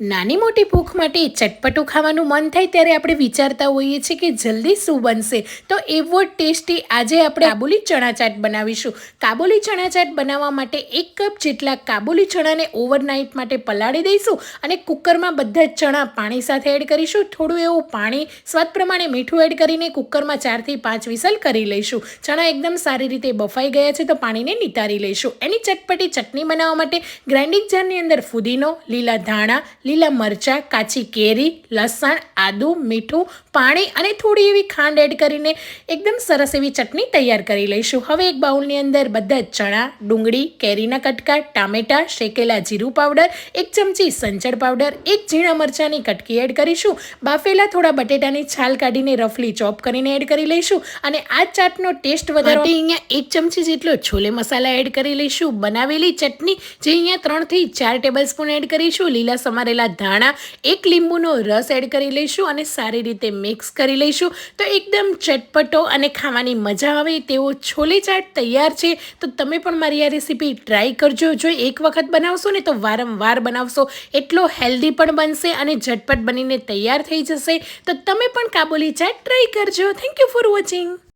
નાની મોટી ભૂખ માટે ચટપટું ખાવાનું મન થાય ત્યારે આપણે વિચારતા હોઈએ છીએ કે જલ્દી શું બનશે. તો એવો ટેસ્ટી આજે આપણે કાબુલી ચણા ચાટ બનાવીશું. કાબુલી ચણા ચાટ બનાવવા માટે એક કપ જેટલા કાબુલી ચણાને ઓવરનાઇટ માટે પલાળી દઈશું અને કુકરમાં બધા જ ચણા પાણી સાથે એડ કરીશું. થોડું એવું પાણી, સ્વાદ પ્રમાણે મીઠું એડ કરીને કુકરમાં ચારથી પાંચ વિસલ કરી લઈશું. ચણા એકદમ સારી રીતે બફાઈ ગયા છે તો પાણીને નિતારી લઈશું. એની ચટપટી ચટણી બનાવવા માટે ગ્રાઇન્ડિંગ જારની અંદર ફુદીનો, લીલા ધાણા લીલા મરચાં, કાચી કેરી, લસણ, આદું, મીઠું, પાણી અને થોડી એવી ખાંડ એડ કરીને એકદમ સરસ એવી ચટણી તૈયાર કરી લઈશું. હવે એક બાઉલની અંદર બધા ચણા, ડુંગળી, કેરીના કટકા, ટામેટાં, શેકેલા જીરું પાવડર, એક ચમચી સંચળ પાવડર, એક ઝીણા મરચાંની કટકી એડ કરીશું. બાફેલા થોડા બટેટાની છાલ કાઢીને રફલી ચોપ કરીને એડ કરી લઈશું અને આ ચાટનો ટેસ્ટ વધારવા અહીંયા એક ચમચી જેટલો છોલે મસાલા એડ કરી લઈશું. બનાવેલી ચટણી જે અહીંયા ત્રણથી ચાર ટેબલ સ્પૂન એડ કરીશું. લીલા સમારેલા ધાણા, એક લીંબુનો રસ એડ કરી લઈશું અને સારી રીતે મિક્સ કરી લઈશું. તો એકદમ ચટપટો અને ખાવાની મજા આવે તેવો છોલે ચાટ તૈયાર છે. તો તમે પણ મારી આ રેસીપી ટ્રાય કરજો. જો એક વખત બનાવશો ને તો વારંવાર બનાવશો. એટલો હેલ્ધી પણ બનશે અને ઝટપટ બનીને તૈયાર થઈ જશે. તો તમે પણ કાબુલી ચાટ ટ્રાય કરજો. Thank you for watching